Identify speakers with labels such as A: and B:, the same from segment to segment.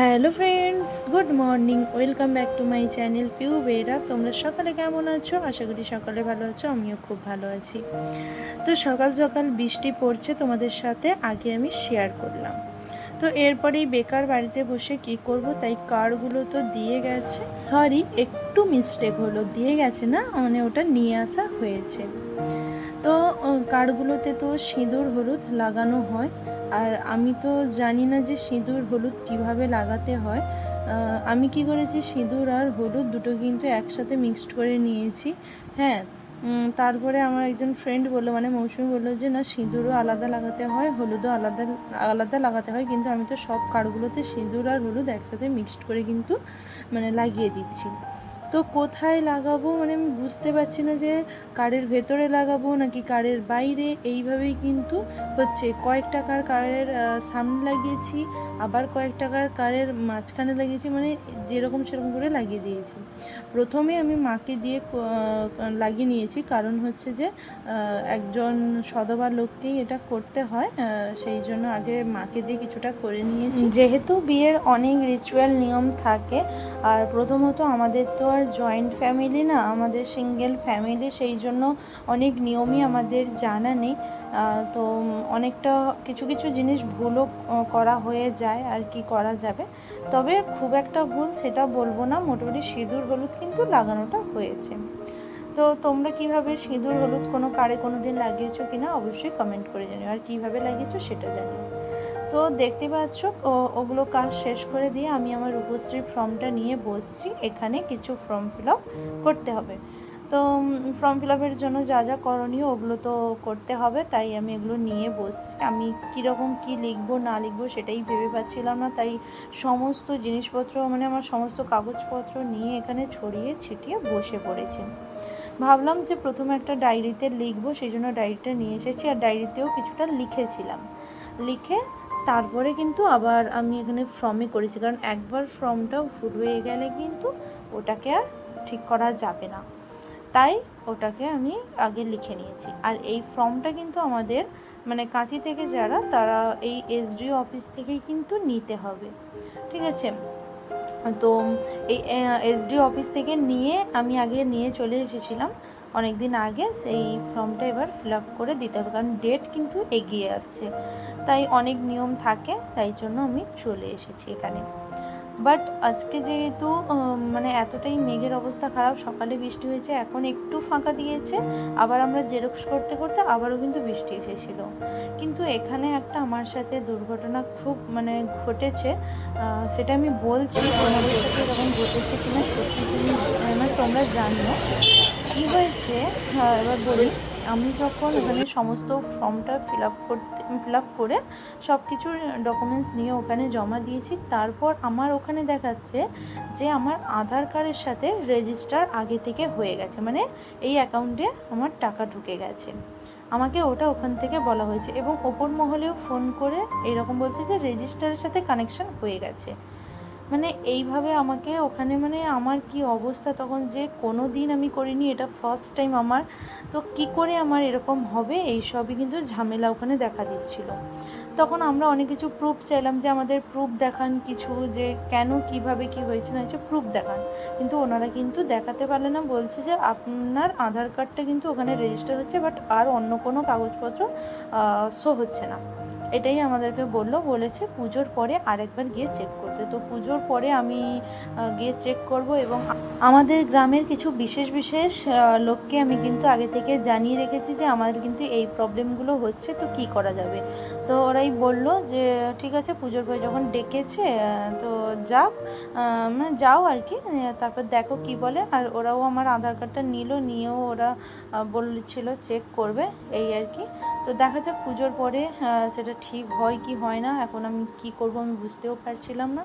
A: Hello friends, good morning. Welcome back to my channel Piu Bera. তোমরা সকালে কেমন আছো? আশা করি সকালে ভালো আছো, আমিও খুব ভালো আছি। তো সকাল সকাল বৃষ্টি পড়ছে তোমাদের সাথে, আগে আমি শেয়ার করলাম। তো এরপরেই বেকার বাড়িতে বসে কি করব, তাই কার্ডগুলো তো দিয়ে গেছে। সরি একটু মিস্টেক হলো, দিয়ে গেছে না? মানে ওটা নিয়ে আসা হয়েছে। কার্ডগুলোতে তো সিঁদুর, হলুদ লাগানো হয়। আর আমি তো জানি না যে সিঁদুর, হলুদ কীভাবে লাগাতে হয়। আমি কি করেছি? সিঁদুর আর হলুদ দুটো কিন্তু একসাথে মিক্সড করে নিয়েছি। হ্যাঁ তারপরে আমার একজন ফ্রেন্ড বলল মানে মৌসুমি বলল যে, না, সিঁদুরও আলাদা লাগাতে হয়, হলুদও আলাদা আলাদা লাগাতে হয়। কিন্তু আমি তো সব কার্ডগুলোতে সিঁদুর আর হলুদ একসাথে মিক্সড করে কিন্তু মানে লাগিয়ে দিচ্ছি। তো কোথায় লাগাবো? মানে আমি বুঝতে পারছি না যে কারের ভেতরে লাগাবো নাকি কারের বাইরে? এইভাবেই কিন্তু হচ্ছে। কয়েক টাকার কারের সামনে লাগিয়েছি, আবার কয়েক টাকার কারের মাঝখানে লাগিয়েছি মানে যেরকম সেরকম করে লাগিয়ে দিয়েছি। প্রথমে আমি মাকে দিয়ে লাগিয়ে নিয়েছি, কারণ হচ্ছে যে একজন সদবা লোককেই এটা করতে হয় সেই জন্য আগে মাকে দিয়ে কিছুটা করে নিয়েছি। যেহেতু বিয়ের অনেক রিচুয়াল নিয়ম থাকে, আর প্রথমত আমাদের তো আর জয়েন্ট ফ্যামিলি না, আমাদের সিঙ্গেল ফ্যামিলি সেই জন্য অনেক নিয়মই আমাদের জানা নেই। তো অনেকটা কিছু কিছু জিনিস ভুলও করা হয়ে যায় আর কি করা যাবে। তবে খুব একটা ভুল সেটা বলব না, মোটামুটি সিঁদুর, হলুদ কিন্তু লাগানোটা হয়েছে। তো তোমরা কীভাবে সিঁদুর, হলুদ কোনো কারে কোনো দিন লাগিয়েছো কিনা অবশ্যই কমেন্ট করে জানিও। আর কীভাবে লাগিয়েছো সেটা জানিও। তো দেখতে পাচ্ছ ওগুলো কাজ শেষ করে দিয়ে আমি আমার রূপশ্রী ফর্মটা নিয়ে বসছি। এখানে কিছু ফর্ম ফিল করতে হবে। তো ফর্ম ফিল আপের জন্য যা যা করণীয় ওগুলো তো করতে হবে, তাই আমি এগুলো নিয়ে বসছি। আমি কীরকম কি লিখব, না লিখব সেটাই ভেবে পাচ্ছিলাম না, তাই সমস্ত জিনিসপত্র মানে আমার সমস্ত কাগজপত্র নিয়ে এখানে ছড়িয়ে ছিটিয়ে বসে পড়েছি। ভাবলাম যে প্রথমে একটা ডায়েরিতে লিখব, সেই জন্য ডায়েরিটা নিয়ে এসেছি, আর ডায়েরিতেও কিছুটা লিখেছিলাম। লিখে তারপরে কিন্তু আবার আমি এখানে ফর্মে করেছি। কারণ একবার ফর্মটা ভুল হয়ে গেলে কিন্তু ওটাকে আর ঠিক করা যাবে না। তাই ওটাকে আমি আগে লিখে নিয়েছি। আর এই ফর্মটা কিন্তু আমাদের মানে কাঁচি থেকে যারা, তারা এই এসডিও অফিস থেকেই কিন্তু নিতে হবে। ঠিক আছে? তো এই এসডিও অফিস থেকে নিয়ে আমি আগে নিয়ে চলে এসেছিলাম। অনেক দিন আগে সেই ফর্মটা এবার ফিল আপ করে দিতে হবে। কারণ ডেট কিন্তু এগিয়ে আসছে। তাই অনেক নিয়ম থাকে তাই জন্য আমি চলে এসেছি এখানে। বাট আজকে যেহেতু মানে এতটাই মেঘের অবস্থা খারাপ সকালে বৃষ্টি হয়েছে এখন একটু ফাঁকা দিয়েছে আবার আমরা জেরক্স করতে করতে আবারও কিন্তু বৃষ্টি এসেছিল। কিন্তু এখানে একটা আমার সাথে দুর্ঘটনা খুব মানে ঘটেছে সেটা আমি বলছি তোমাদের সাথে এরকম ঘটেছে কিনা সত্যি তুমি মানে তোমরা জানিও। কী হয়েছে? হ্যাঁ, এবার বলি। আমি যখন ওখানে সমস্ত ফর্মটা ফিল আপ করতে ফিল আপ করে সব কিছুর ডকুমেন্টস নিয়ে ওখানে জমা দিয়েছি, তারপর আমার ওখানে দেখাচ্ছে যে আমার আধার কার্ডের সাথে রেজিস্টার আগে থেকে হয়ে গেছে মানে এই অ্যাকাউন্টে আমার টাকা ঢুকে গেছে। আমাকে ওটা ওখান থেকে বলা হয়েছে এবং ওপর মহলেও ফোন করে এরকম বলছে যে রেজিস্টারের সাথে কানেকশন হয়ে গেছে। মানে এইভাবে আমাকে ওখানে মানে আমার কি অবস্থা তখন যে কোনো দিন আমি করিনি, এটা ফার্স্ট টাইম আমার। তো কি করে আমার এরকম হবে? এই সবই কিন্তু ঝামেলা ওখানে দেখা দিচ্ছিল। তখন আমরা অনেক কিছু প্রুফ চাইলাম যে আমাদের প্রুফ দেখান কিছু, যে কেন, কীভাবে, কি হয়েছে, না হয়েছে প্রুফ দেখান। কিন্তু ওনারা কিন্তু দেখাতে পারলে না, বলছে যে আপনার আধার কার্ডটা কিন্তু ওখানে রেজিস্টার হচ্ছে বাট আর অন্য কোনো কাগজপত্র শো হচ্ছে না। এটাই আমাদেরকে বলল, বলেছে পুজোর পরে আরেকবার গিয়ে চেক করতে। তো পুজোর পরে আমি গিয়ে চেক করব এবং আমাদের গ্রামের কিছু বিশেষ বিশেষ লোককে আমি কিন্তু আগে থেকে জানিয়ে রেখেছি যে আমাদের কিন্তু এই প্রবলেমগুলো হচ্ছে তো কি করা যাবে? তো ওরাই বলল যে ঠিক আছে পুজোর পরে যখন ডেকেছে তো আহ, মানে যাও আর কি তারপর দেখো কি বলে। আর ওরাও আমার আধার কার্ডটা নিল নিয়েও ওরা বলছিল চেক করবে এই আর কি। তো দেখা যাক পুজোর পরে সেটা ঠিক হয় কি হয় না এখন আমি কি করব আমি বুঝতেও পারছিলাম না।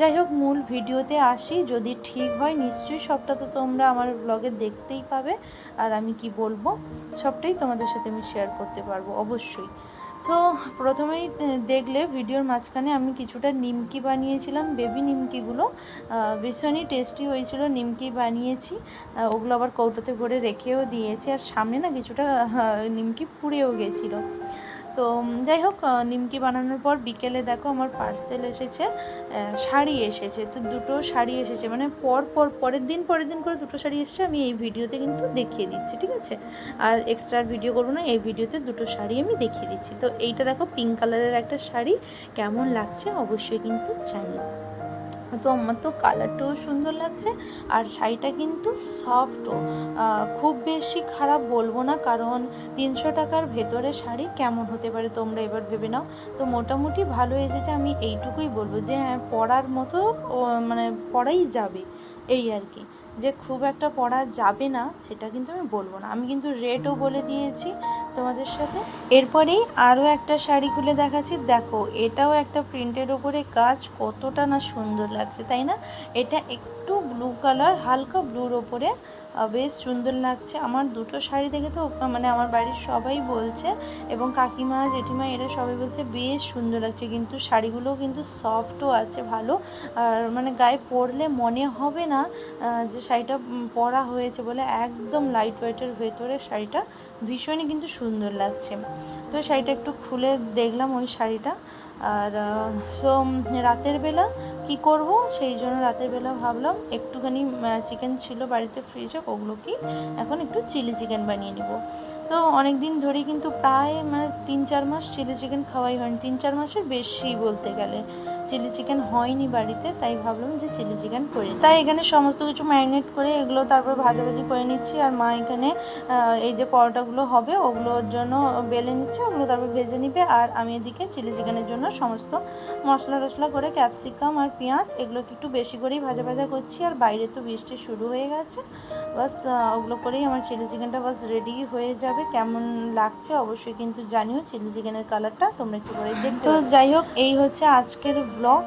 A: যাই হোক, মূল ভিডিওতে আসি। যদি ঠিক হয়, নিশ্চয়ই সবটা তো তোমরা আমার ব্লগে দেখতেই পাবে। আর আমি কি বলব? সবটাই তোমাদের সাথে আমি শেয়ার করতে পারব, অবশ্যই। তো, প্রথমেই দেখলে ভিডিওর মাঝখানে আমি কিছুটা নিমকি বানিয়েছিলাম বেবি নিমকিগুলো। ভীষণই টেস্টি হয়েছিল, নিমকি বানিয়েছি। ওগুলো আবার কৌটোতে ভরে রেখেও দিয়েছি। আর সামনে না কিছুটা নিমকি পুড়েও গেছিল। তো যাই হোক নিমকি বানানোর পর বিকেলে দেখো আমার পার্সেল এসেছে শাড়ি এসেছে, তো দুটো শাড়ি এসেছে মানে পর পর, পরের দিন পরের দিন করে দুটো শাড়ি এসেছে, আমি এই ভিডিওতে কিন্তু দেখিয়ে দিচ্ছি, ঠিক আছে? আর এক্সট্রা ভিডিও করব না, এই ভিডিওতে দুটো শাড়ি আমি দেখিয়ে দিচ্ছি, তো এইটা দেখো পিঙ্ক কালারের একটা শাড়ি, কেমন লাগছে অবশ্যই কিন্তু জানি তো আমার তো কালারটাও সুন্দর লাগছে, আর শাড়িটা কিন্তু সফটও খুব বেশি খারাপ বলব না, কারণ তিনশো টাকার ভেতরে শাড়ি কেমন হতে পারে তোমরা এবার ভেবে নাও। তো মোটামুটি ভালো এসেছে, আমি এইটুকুই বলব যে হ্যাঁ পরার মতো মানে পরাই যাবে, এই আর কি। যে খুব একটা পরা যাবে না, সেটা কিন্তু আমি বলব না। আমি কিন্তু রেটও বলে দিয়েছি তোমাদের সাথে। এরপরেই আরও একটা শাড়ি খুলে দেখাচ্ছি। দেখো, এটাও একটা প্রিন্টের ওপরে কাজ। কতটা না সুন্দর লাগছে, তাই না? এটা একটু ব্লু কালার হালকা ব্লুর ওপরে। বেশ সুন্দর লাগছে। আমার দুটো শাড়ি দেখে তো মানে আমার বাড়ির সবাই বলছে, এবং কাকিমা, জেঠিমা এরা সবাই বলছে, বেশ সুন্দর লাগছে। কিন্তু শাড়িগুলো কিন্তু সফটও আছে, ভালো। আর মানে গায়ে পরলে মনে হবে না যে শাড়িটা পরা হয়েছে বলে। একদম লাইট ওয়েটের ভেতরে শাড়িটা। ভীষণই কিন্তু সুন্দর লাগছে। তো শাড়িটা একটু খুলে দেখলাম ওই শাড়িটা। আর সো রাতের বেলা কি করব? সেই জন্য রাতের বেলা ভাবলাম একটুখানি চিকেন ছিল বাড়িতে ফ্রিজে ওগুলো কি এখন একটু চিলি চিকেন বানিয়ে নিব। তো অনেক দিন ধরেই কিন্তু প্রায় মানে তিন চার মাস চিলি চিকেন খাওয়াই হয়নি। তিন চার মাসের বেশি বলতে গেলে। চিলি চিকেন হয়নি বাড়িতে তাই ভাবলাম যে চিলি চিকেন করি তাই এখানে সমস্ত কিছু ম্যারিনেট করে এগুলো তারপর ভাজাভাজি করে নিচ্ছি আর মা এখানে এই যে পরোটাগুলো হবে ওগুলোর জন্য বেলে নিচ্ছে ওগুলো তারপর ভেজে নিবে আর আমি এদিকে চিলি চিকেনের জন্য সমস্ত মশলা টশলা করে ক্যাপসিকাম আর পেঁয়াজ এগুলোকে একটু বেশি করেই ভাজা ভাজা করছি আর বাইরে তো বৃষ্টি শুরু হয়ে গেছে। বাস ওগুলো করেই আমার চিলি চিকেনটা বাস রেডি হয়ে যাবে কেমন লাগছে অবশ্যই কিন্তু জানিও চিলি চিকেনের কালারটা তোমরা একটু করে দেখতে তো যাই হোক এই হচ্ছে আজকের ব্লগ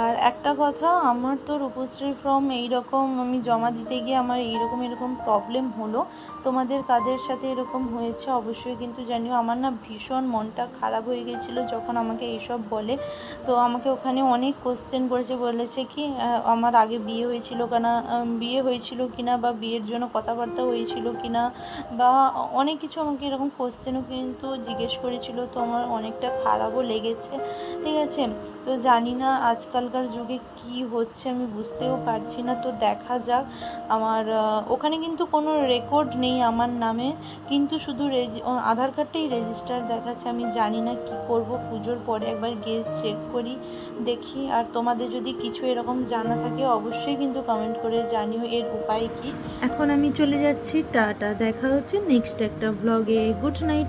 A: আর একটা কথা, আমার তো রূপশ্রী ফর্ম এইরকম আমি জমা দিতে গিয়ে আমার এইরকম এরকম প্রবলেম হলো। তোমাদের কাদের সাথে এরকম হয়েছে অবশ্যই কিন্তু জানিও। আমার না ভীষণ মনটা খারাপ হয়ে গেছিল যখন আমাকে এইসব বলে। তো আমাকে ওখানে অনেক কোশ্চেন করেছে, বলেছে কি আমার আগে বিয়ে হয়েছিল কেনা বিয়ে হয়েছিল কিনা বা বিয়ের জন্য কথাবার্তা হয়েছিল কিনা বা অনেক কিছু আমাকে এরকম কোশ্চেনও কিন্তু জিজ্ঞেস করেছিল। তো আমার অনেকটা খারাপও লেগেছে, ঠিক আছে? তো জানি না আজকালকার যুগে কি হচ্ছে, আমি বুঝতেও পারছি না। তো দেখা যাক, আমার ওখানে কিন্তু কোনো রেকর্ড নেই আমার নামে, কিন্তু শুধু আধার কার্ডটাই রেজিস্টার দেখাচ্ছে, আমি জানি না কি করব। পুজোর পরে একবার গিয়ে চেক করি, দেখি। আর তোমাদের যদি কিছু এরকম জানা থাকে, অবশ্যই কিন্তু কমেন্ট করে জানিও এর উপায় কি। এখন আমি চলে যাচ্ছি, টাটা। দেখা হচ্ছে নেক্সট একটা ব্লগে গুড নাইট